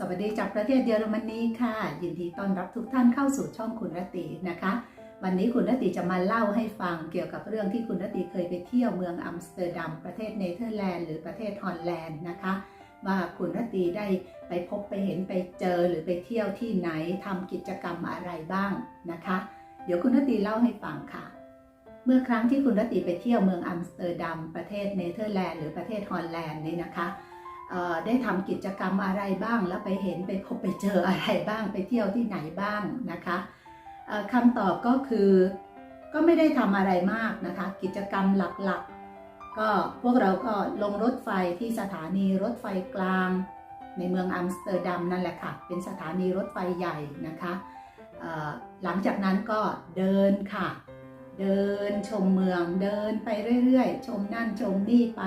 สวัสดีจากประเทศเยอรมนีค่ะ ยินดีต้อนรับทุกท่านเข้าสู่ช่องคุณรตรีนะคะ วันนี้คุณรตรีจะมาเล่าให้ฟังเกี่ยวกับเรื่องที่คุณรตรีเคยไปเที่ยวเมืองอัมสเตอร์ดัมประเทศเนเธอร์แลนด์หรือประเทศฮอลแลนด์นะคะ ว่าคุณรตรีได้ไปพบไปเห็นไปเจอหรือไปเที่ยวที่ไหนทำกิจกรรมอะไรบ้างนะคะ เดี๋ยวคุณรตรีเล่าให้ฟังค่ะ เมื่อครั้งที่คุณรตรีไปเที่ยวเมืองอัมสเตอร์ดัมประเทศเนเธอร์แลนด์หรือประเทศฮอลแลนด์นี่นะคะ ได้ทำกิจกรรมอะไรบ้าง แล้วไปเห็นไปพบไปเจออะไรบ้าง ไปเที่ยวที่ไหนบ้างนะคะคำตอบก็คือก็ไม่ได้ทำอะไรมากนะคะ กิจกรรมหลักๆ ก็พวกเราก็ลงรถไฟที่สถานีรถไฟกลาง ในเมืองอัมสเตอร์ดัมนั่นแหละค่ะ เป็นสถานีรถไฟใหญ่นะคะหลังจากนั้นก็เดินค่ะ เดินชมเมืองเดินไปเรื่อยๆ ชมนั่นชมนี่ไป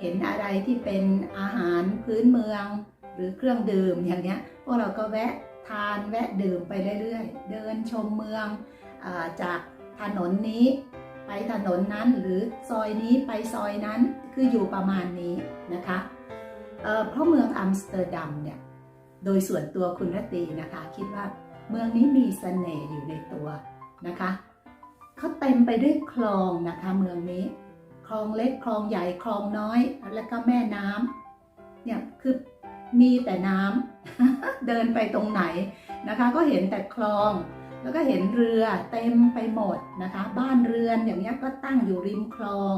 เห็นอะไรที่เป็นอาหารพื้นเมือง หรือเครื่องดื่มอย่างเงี้ยพวกเราก็แวะทานแวะดื่มไปเรื่อยๆ เดินชมเมืองอจากถนนนี้ ไปถนนนั้นหรือซอยนี้ไปซอยนั้นคืออยู่ประมาณนี้นะคะเเพราะเมืองอัมสเตอร์ดัมเนี่ยโดยส่วนตัวคุณรตีนะคะ คิดว่าเมืองนี้มีเสน่ห์อยู่ในตัวนะคะเขาเต็มไปด้วยคลองนะคะเมืองนี้ คลองเล็กคลองใหญ่คลองน้อย แล้วก็แม่น้ำเนี่ยคือมีแต่น้ำเดินไปตรงไหนนะคะ ก็เห็นแต่คลองแล้วก็เห็นเรือเต็มไปหมดนะคะ บ้านเรือนอย่างเงี้ยก็ตั้งอยู่ริมคลอง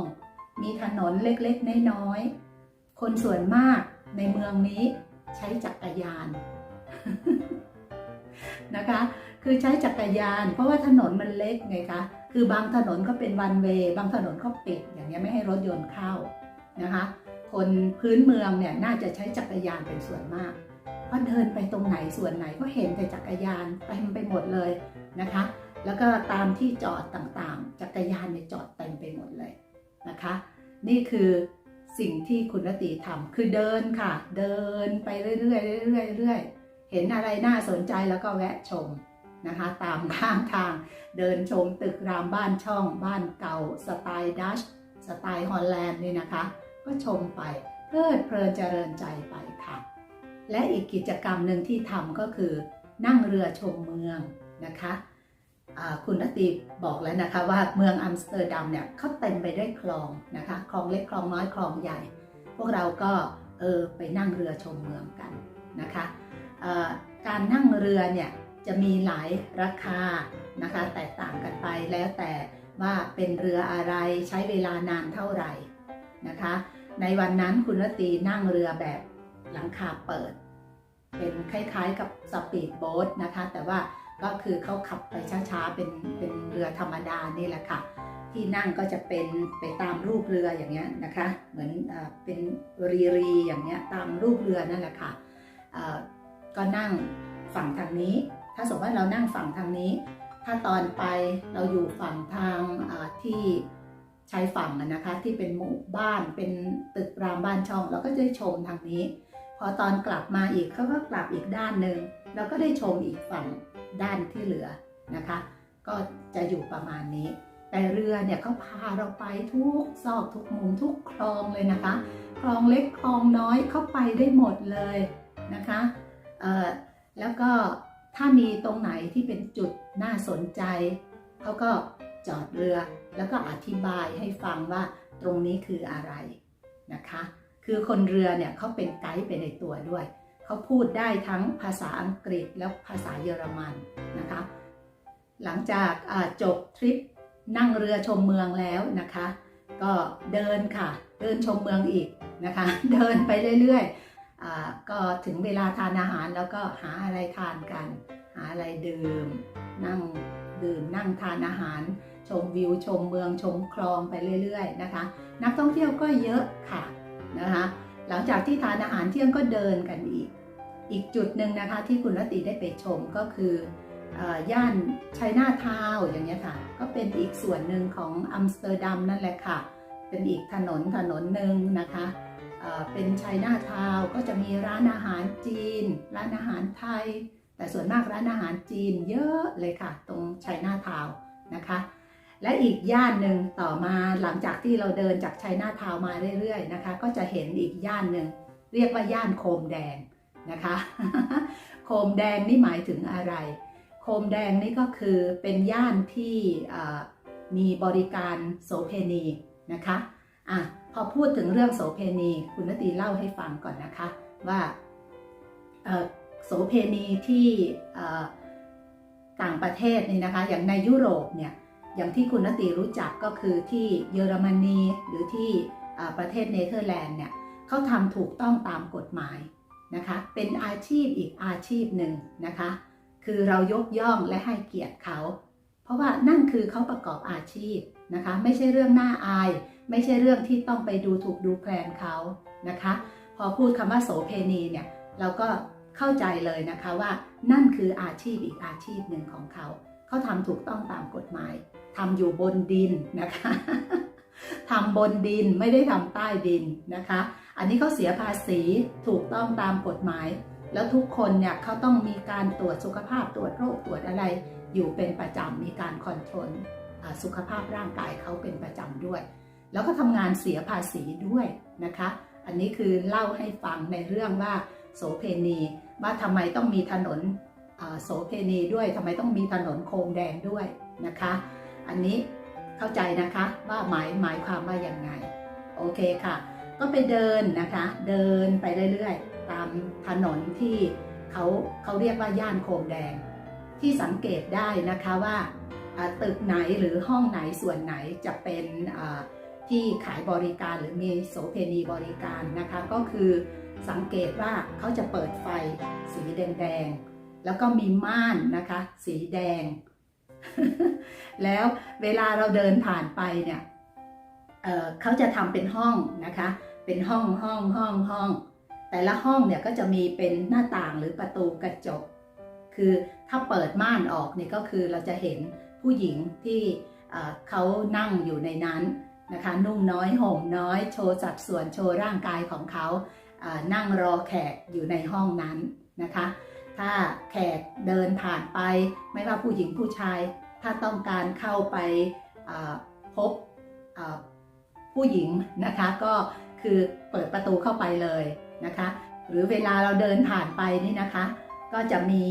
มีถนนเล็กๆน้อยๆคนส่วนมากในเมืองนี้ใช้จักรยานนะคะ คือใช้จักรยาน เพราะว่าถนนมันเล็กไงคะ คือบางถนนก็เป็นวันเวย์บางถนนก็ปิดอย่างเงี้ยไม่ให้รถยนต์เข้านะคะ คนพื้นเมืองเนี่ยน่าจะใช้จักรยานเป็นส่วนมากเพราะเดินไปตรงไหนส่วนไหนก็เห็นแต่จักรยานเต็มไปหมดเลยนะคะ แล้วก็ตามที่จอดต่างๆ จักรยานเนี่ยจอดเต็มไปหมดเลยนะคะ นี่คือสิ่งที่คุณรตรีทำคือเดินค่ะ เดินไปเรื่อยๆเรื่อยๆเรื่อยๆเห็นอะไรน่าสนใจแล้วก็แวะชม นะคะ ตามข้างทางเดินชมตึกรามบ้านช่องบ้านเก่า สไตล์ดัชสไตล์ฮอลแลนด์นี่นะคะ ก็ชมไปเพลิดเพลินเจริญใจไปค่ะ และอีกกิจกรรมหนึ่งที่ทำก็คือนั่งเรือชมเมืองนะคะคุณรตรีบอกแล้วนะคะว่าเมืองอัมสเตอร์ดัมเนี่ยเขาเต็มไปด้วยคลองนะคะคลองเล็กคลองน้อยคลองใหญ่ พวกเราก็เออไปนั่งเรือชมเมืองกันนะคะการนั่งเรือเนี่ย จะมีหลายราคานะคะ แตกต่างกันไปแล้วแต่ว่าเป็นเรืออะไรใช้เวลานานเท่าไหร่นะคะ ในวันนั้นคุณรตีนั่งเรือแบบหลังคาเปิด เป็นคล้ายๆกับสปีดโบ๊ทนะคะ แต่ว่าก็คือเขาขับไปช้าๆ เป็นเป็นเรือธรรมดานี่แหละค่ะ ที่นั่งก็จะเป็นไปตามรูปเรืออย่างเงี้ยนะคะ เหมือนเป็นรีรีอย่างเงี้ยตามรูปเรือนั่นแหละค่ะก็นั่งฝั่งทางนี้ ถ้าสมมติว่าเรานั่งฝั่งทางนี้ ถ้าตอนไปเราอยู่ฝั่งทางที่ชายฝั่งนะคะที่เป็นหมู่บ้านเป็นตึกรามบ้านช่อง เราก็จะชมทางนี้ พอตอนกลับมาอีกเขาก็กลับอีกด้านหนึ่งเราก็ได้ชมอีกฝั่งด้านที่เหลือนะคะ ก็จะอยู่ประมาณนี้ แต่เรือเนี่ยเขาพาเราไปทุกซอกทุกมุมทุกคลองเลยนะคะ คลองเล็กคลองน้อยเข้าไปได้หมดเลยนะคะแล้วก็ ถ้ามีตรงไหนที่เป็นจุดน่าสนใจ เขาก็จอดเรือแล้วก็อธิบายให้ฟังว่าตรงนี้คืออะไรนะคะ คือคนเรือเนี่ยเขาเป็นไกด์ไปในตัวด้วย เขาพูดได้ทั้งภาษาอังกฤษและภาษาเยอรมันนะคะ หลังจากจบทริปนั่งเรือชมเมืองแล้วนะคะ ก็เดินค่ะ เดินชมเมืองอีกนะคะ เดินไปเรื่อยๆ ก็ถึงเวลาทานอาหารแล้วก็หาอะไรทานกัน หาอะไรดื่ม นั่งดื่มนั่งทานอาหาร ชมวิวชมเมืองชมคลองไปเรื่อย ๆ นะคะ นักท่องเที่ยวก็เยอะค่ะนะคะ หลังจากที่ทานอาหารเที่ยงก็เดินกันอีก อีกจุดหนึ่งนะคะที่คุณรตรีได้ไปชมก็คือออย่านชัยนาทาวอย่างเงี้ยค่ะ ก็เป็นอีกส่วนหนึ่งของอัมสเตอร์ดัมนั่นแหละค่ะ เป็นอีกถนนถนนหนึ่งนะคะ เป็นชัยนาทาวก็จะมีร้านอาหารจีน ร้านอาหารไทย แต่ส่วนมากร้านอาหารจีนเยอะเลยค่ะ ตรงชัยนาทาวนะคะ และอีกย่านหนึ่งต่อมาหลังจากที่เราเดินจากชัยนาทาวมาเรื่อยๆนะคะ ก็จะเห็นอีกย่านหนึ่งเรียกว่าย่านโคมแดงนะคะ โคมแดงนี่หมายถึงอะไร โคมแดงนี่ก็คือเป็นย่านที่มีบริการโสเพณีนะคะ อะพอพูดถึงเรื่องโสเพณี คุณนตีเล่าให้ฟังก่อนนะคะ ว่าโสเพณีที่ต่างประเทศนี่นะคะ อย่างในยุโรปเนี่ยอย่างที่คุณนตีรู้จักก็คือที่เยอรมนีหรือที่ประเทศเนเธอร์แลนด์เนี่ยเขาทำถูกต้องตามกฎหมายนะคะ เป็นอาชีพอีกอาชีพหนึ่งนะคะ คือเรายกย่องและให้เกียรติเขา เพราะว่านั่นคือเขาประกอบอาชีพ นะคะ ไม่ใช่เรื่องน่าอาย ไม่ใช่เรื่องที่ต้องไปดูถูกดูแคลนเขานะคะ พอพูดคำว่าโสเพณีเนี่ยเราก็เข้าใจเลยนะคะว่านั่นคืออาชีพอีกอาชีพหนึ่งของเขาเขาทำถูกต้องตามกฎหมายทำอยู่บนดินนะคะทำบนดินไม่ได้ทำใต้ดินนะคะ อันนี้เขาเสียภาษีถูกต้องตามกฎหมาย แล้วทุกคนเนี่ยเขาต้องมีการตรวจสุขภาพตรวจโรคตรวจอะไร อยู่เป็นประจำมีการคอนโทรล สุขภาพร่างกายเขาเป็นประจำด้วย แล้วก็ทำงานเสียภาษีด้วยนะคะ อันนี้คือเล่าให้ฟังในเรื่องว่าโสเพณีว่าทำไมต้องมีถนนโสเพณีด้วยทำไมต้องมีถนนโคมแดงด้วยนะคะ อันนี้เข้าใจนะคะว่าหมายหมายความว่าอย่างไง โอเคค่ะ ก็ไปเดินนะคะ เดินไปเรื่อยๆ ตามถนนที่เขาเขาเรียกว่าย่านโคมแดง ที่สังเกตได้นะคะว่า ตึกไหนหรือห้องไหนส่วนไหนจะเป็นที่ขายบริการหรือมีโสเพณีบริการนะคะ ก็คือสังเกตว่าเขาจะเปิดไฟสีแดงๆ แล้วก็มีม่านนะคะ สีแดง แล้วเวลาเราเดินผ่านไปเนี่ยเเขาจะทำเป็นห้องนะคะ เป็นห้องห้องห้องห้อง แต่ละห้องเนี่ยก็จะมีเป็นหน้าต่างหรือประตูกระจก คือถ้าเปิดม่านออกเนี่ยก็คือเราจะเห็น ผู้หญิงที่เขานั่งอยู่ในนั้นนะคะนุ่งน้อยห่มน้อย โชว์สัดส่วนโชว์ร่างกายของเขานั่งรอแขกอยู่ในห้องนั้นนะคะ ถ้าแขกเดินผ่านไป ไม่ว่าผู้หญิงผู้ชาย ถ้าต้องการเข้าไปพบผู้หญิงนะคะก็คือเปิดประตูเข้าไปเลยนะคะ หรือเวลาเราเดินผ่านไปนี่นะคะ ก็จะมี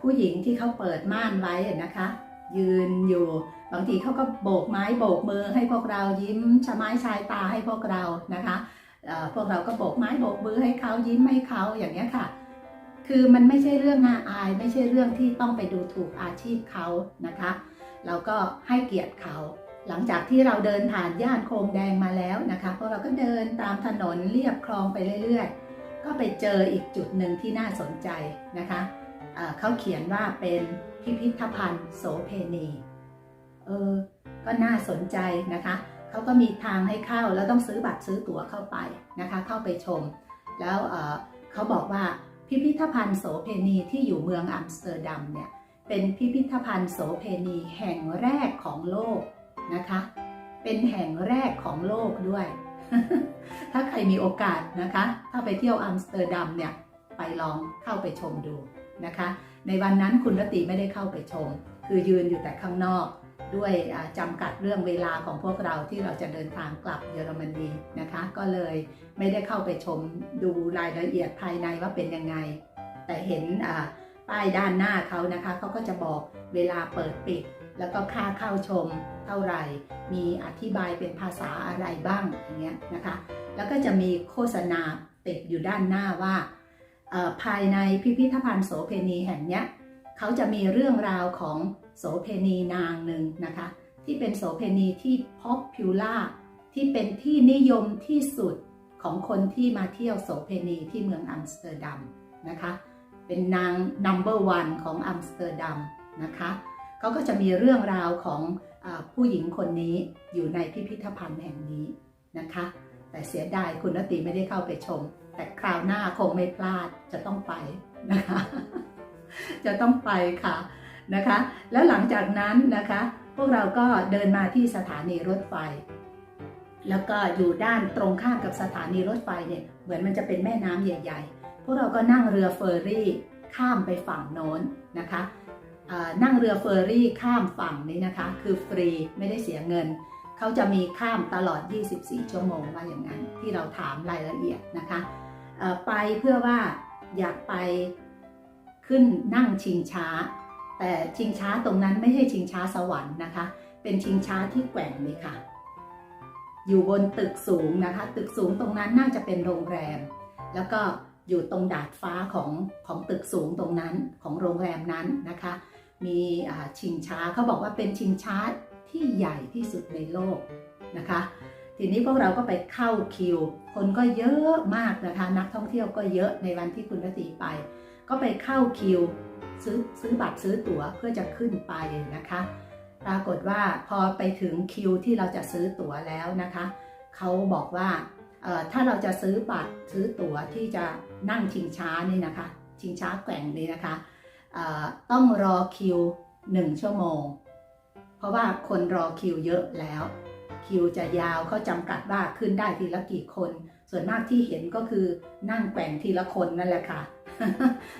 ผู้หญิงที่เขาเปิดม่านไว้นะคะ ยืนอยู่ บางทีเขาก็โบกไม้โบกมือให้พวกเรายิ้มชะไม้ชายตาให้พวกเรานะคะพวกเราก็โบกไม้โบกมือให้เขายิ้มให้เขาอย่างนี้ค่ะ คือมันไม่ใช่เรื่องน่าอาย ไม่ใช่เรื่องที่ต้องไปดูถูกอาชีพเขานะคะ เราก็ให้เกียรติเขา หลังจากที่เราเดินผ่านย่านโคมแดงมาแล้วนะคะพวกเราก็เดินตามถนนเรียบคลองไปเรื่อยๆ ก็ไปเจออีกจุดหนึ่งที่น่าสนใจนะคะเอ่อเขาเขียนว่าเป็นพิพิธภัณฑ์โสเพณีเออก็น่าสนใจนะคะเขาก็มีทางให้เข้าแล้วต้องซื้อบัตรซื้อตั๋วเข้าไปนะคะเข้าไปชม แล้วเออเขาบอกว่าพิพิธภัณฑ์โสเพณีที่อยู่เมืองอัมสเตอร์ดัมเนี่ยเป็นพิพิธภัณฑ์โสเพณีแห่งแรกของโลกนะคะ เป็นแห่งแรกของโลกด้วย ถ้าใครมีโอกาสนะคะ ถ้าไปเที่ยวอัมสเตอร์ดัมเนี่ยไปลองเข้าไปชมดูนะคะ ในวันนั้นคุณรติไม่ได้เข้าไปชม คือยืนอยู่แต่ข้างนอก ด้วยจำกัดเรื่องเวลาของพวกเราที่เราจะเดินทางกลับเยอรมนีนะคะ ก็เลยไม่ได้เข้าไปชมดูรายละเอียดภายในว่าเป็นยังไง แต่เห็นป้ายด้านหน้าเขานะคะเขาก็จะบอกเวลาเปิดปิด แล้วก็ค่าเข้าชมเท่าไหร่ มีอธิบายเป็นภาษาอะไรบ้างอย่างเงี้ยนะคะ แล้วก็จะมีโฆษณาติดอยู่ด้านหน้าว่า ภายในพิพิธภัณฑ์โสเพณีแห่งเนี้ยเขาจะมีเรื่องราวของโสเพณีนางหนึ่งนะคะ ที่เป็นโสเพณีที่ป๊อปพิล่าที่เป็นที่นิยมที่สุดของคนที่มาเที่ยวโสเพณีที่เมืองอัมสเตอร์ดัมนะคะ เป็นนาง number one ของอัมสเตอร์ดัมนะคะเขาก็จะมีเรื่องราวของอผู้หญิงคนนี้อยู่ในพิพิธภัณฑ์แห่งนี้นะคะ แต่เสียดายคุณนติไม่ได้เข้าไปชม แต่คราวหน้าคงไม่พลาดจะต้องไปนะคะ จะต้องไปค่ะนะคะ แล้วหลังจากนั้นนะคะ พวกเราก็เดินมาที่สถานีรถไฟ แล้วก็อยู่ด้านตรงข้ามกับสถานีรถไฟเนี่ยเหมือนมันจะเป็นแม่น้ำใหญ่ ๆ พวกเราก็นั่งเรือเฟอร์รี่ข้ามไปฝั่งโน้นนะคะนั่งเรือเฟอร์รี่ข้ามฝั่งนี้นะคะ คือฟรีไม่ได้เสียเงิน เขาจะมีข้ามตลอด 24 ชั่วโมงว่าอย่างนั้น ที่เราถามรายละเอียดนะคะ ไปเพื่อว่าอยากไปขึ้นนั่งชิงช้า แต่ชิงช้าตรงนั้นไม่ใช่ชิงช้าสวรรค์นะคะ เป็นชิงช้าที่แกว่งเลยค่ะ อยู่บนตึกสูงนะคะ ตึกสูงตรงนั้นน่าจะเป็นโรงแรม แล้วก็อยู่ตรงดาดฟ้าของของตึกสูงตรงนั้นของโรงแรมนั้นนะคะ มีชิงช้าเขาบอกว่าเป็นชิงช้าที่ใหญ่ที่สุดในโลกนะคะ ทีนี้พวกเราก็ไปเข้าคิว คนก็เยอะมากนะคะ นักท่องเที่ยวก็เยอะในวันที่คุณรตีไป ก็ไปเข้าคิวซื้อซื้อบัตรซื้อตั๋วเพื่อจะขึ้นไปนะคะ ปรากฏว่าพอไปถึงคิวที่เราจะซื้อตั๋วแล้วนะคะ เขาบอกว่าถ้าเราจะซื้อบัตรซื้อตั๋วที่จะนั่งชิงช้านี่นะคะ ชิงช้าแกว่งนี่นะคะต้องรอคิว 1 ชั่วโมง เพราะว่าคนรอคิวเยอะแล้ว คิวจะยาวเขาจำกัดว่าขึ้นได้ทีละกี่คน ส่วนมากที่เห็นก็คือนั่งแกว่งทีละคนนั่นแหละค่ะ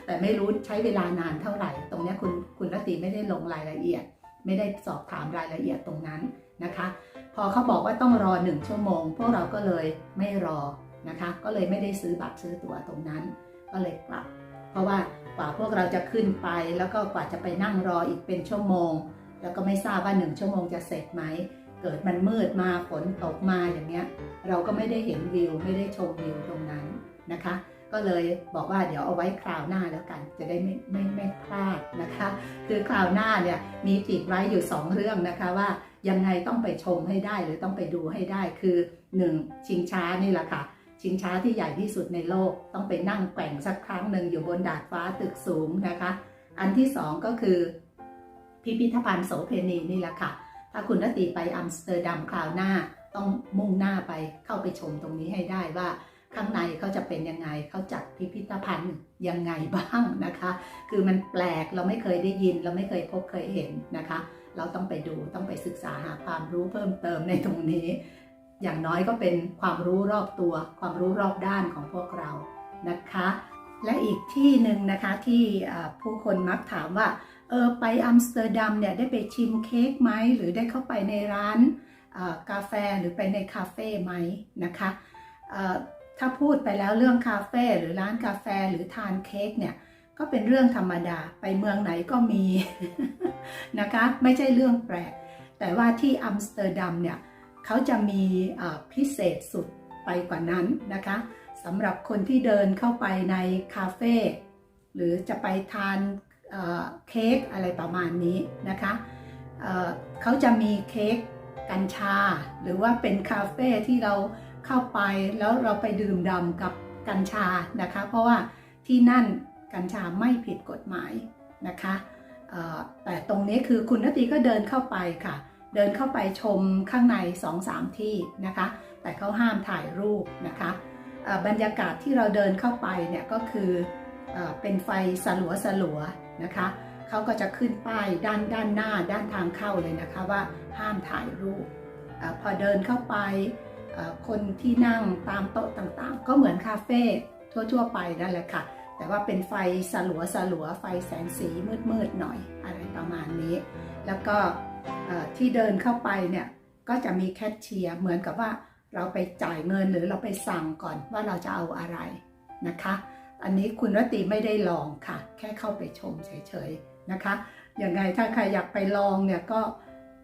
แต่ไม่รู้ใช้เวลานานเท่าไหร่ ตรงนี้คุณคุณรตรีไม่ได้ลงรายละเอียด ไม่ได้สอบถามรายละเอียดตรงนั้นนะคะ พอเขาบอกว่าต้องรอหนึ่งชั่วโมง พวกเราก็เลยไม่รอนะคะ ก็เลยไม่ได้ซื้อบัตรซื้อตั๋วตรงนั้น ก็เลยกลับ เพราะว่ากว่าพวกเราจะขึ้นไปแล้วก็กว่าจะไปนั่งรออีกเป็นชั่วโมง แล้วก็ไม่ทราบว่าหนึ่งชั่วโมงจะเสร็จไหม เกิดมันมืดมาฝนตกมาอย่างเงี้ย เราก็ไม่ได้เห็นวิว ไม่ได้ชมวิวตรงนั้นนะคะ ก็เลยบอกว่าเดี๋ยวเอาไว้คราวหน้าแล้วกัน จะได้ไม่ไม่ไม่พลาดนะคะ คือคราวหน้าเนี่ยมีติดไว้อยู่ 2 เรื่องนะคะว่ายังไงต้องไปชมให้ได้หรือต้องไปดูให้ได้คือ 1. ชิงช้านี่แหละค่ะ ชิงช้าที่ใหญ่ที่สุดในโลกต้องไปนั่งแกว่งสักครั้งหนึ่งอยู่บนดาดฟ้าตึกสูงนะคะ อันที่ 2 ก็คือ พิพิธภัณฑ์โสเพณีนี่แหละค่ะ ถ้าคุณนตีไปอัมสเตอร์ดัมคราวหน้าต้องมุ่งหน้าไปเข้าไปชมตรงนี้ให้ได้ว่าข้างในเขาจะเป็นยังไงเขาจัดพิพิธภัณฑ์ยังไงบ้างนะคะ คือมันแปลกเราไม่เคยได้ยิน เราไม่เคยพบเคยเห็นนะคะ เราต้องไปดูต้องไปศึกษาหาความรู้เพิ่มเติมในตรงนี้ อย่างน้อยก็เป็นความรู้รอบตัว ความรู้รอบด้านของพวกเรานะคะ และอีกที่หนึ่งนะคะที่ผู้คนมักถามว่า เออไปอัมสเตอร์ดัมเนี่ยได้ไปชิมเค้กไหมหรือได้เข้าไปในร้านกาแฟหรือไปในคาเฟ่ไหมนะคะถ้าพูดไปแล้วเรื่องคาเฟ่หรือร้านกาแฟหรือทานเค้กเนี่ยก็เป็นเรื่องธรรมดาไปเมืองไหนก็มีนะคะไม่ใช่เรื่องแปลก แต่ว่าที่อัมสเตอร์ดัมเนี่ยเขาจะมีพิเศษสุดไปกว่านั้นนะคะสำหรับคนที่เดินเข้าไปในคาเฟ่หรือจะไปทาน เค้กอะไรประมาณนี้นะคะเเขาจะมีเค้กกัญชา หรือว่าเป็นคาเฟ่ที่เราเข้าไปแล้วเราไปดื่มด่ำกับกัญชานะคะ เพราะว่าที่นั่นกัญชาไม่ผิดกฎหมายนะคะแต่ตรงนี้คือคุณนตีก็เดินเข้าไปค่ะ เดินเข้าไปชมข้างใน 2-3 ที่นะคะ แต่เขาห้ามถ่ายรูปนะคะบรรยากาศที่เราเดินเข้าไปเนี่ยก็คือเอเป็นไฟสลัวสลัวๆ นะคะเขาก็จะขึ้นป้ายด้านด้านหน้าด้านทางเข้าเลยนะคะว่าห้ามถ่ายรูปอพอเดินเข้าไปคนที่นั่งตามโต๊ะต่างๆ ก็เหมือนคาเฟ่ทั่วๆ ไปนั่นแหละค่ะ แต่ว่าเป็นไฟสลัวสลัวไฟแสงสีมืดๆหน่อยอะไรประมาณนี้ แล้วก็ที่เดินเข้าไปเนี่ยก็จะมีแคชเชียร์เหมือนกับว่าเราไปจ่ายเงินหรือเราไปสั่งก่อนว่าเราจะเอาอะไรนะคะ อันนี้คุณรตีไม่ได้ลองค่ะ แค่เข้าไปชมเฉยๆนะคะอย่างไงถ้าใครอยากไปลองเนี่ยก็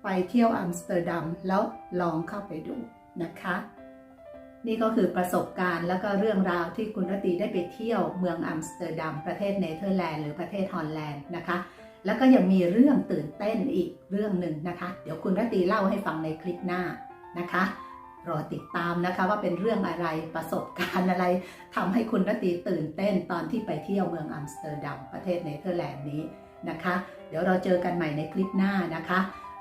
ไปเที่ยวอัมสเตอร์ดัมแล้วลองเข้าไปดูนะคะ นี่ก็คือประสบการณ์แล้วก็เรื่องราวที่คุณรตีได้ไปเที่ยวเมืองอัมสเตอร์ดัมประเทศเนเธอร์แลนด์หรือประเทศฮอลแลนด์นะคะ แล้วก็ยังมีเรื่องตื่นเต้นอีกเรื่องหนึ่งนะคะ เดี๋ยวคุณรตีเล่าให้ฟังในคลิปหน้านะคะ รอติดตามนะคะว่าเป็นเรื่องอะไรประสบการณ์อะไรทำให้คุณรตีตื่นเต้นตอนที่ไปเที่ยวเมืองอัมสเตอร์ดัมประเทศเนเธอร์แลนด์นี้นะคะ เดี๋ยวเราเจอกันใหม่ในคลิปหน้านะคะ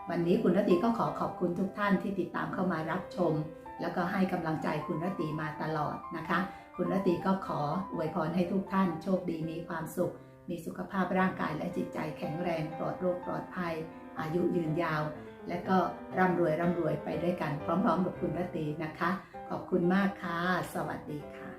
วันนี้คุณรตีก็ขอขอบคุณทุกท่านที่ติดตามเข้ามารับชม แล้วก็ให้กำลังใจคุณรตีมาตลอดนะคะ คุณรตีก็ขออวยพรให้ทุกท่านโชคดีมีความสุข มีสุขภาพร่างกายและจิตใจแข็งแรงปลอดโรคปลอดภัย อายุยืนยาว และก็ร่ำรวยร่ำรวยไปด้วยกันพร้อมๆกับคุณรตีนะคะ ขอบคุณมากค่ะ สวัสดีค่ะ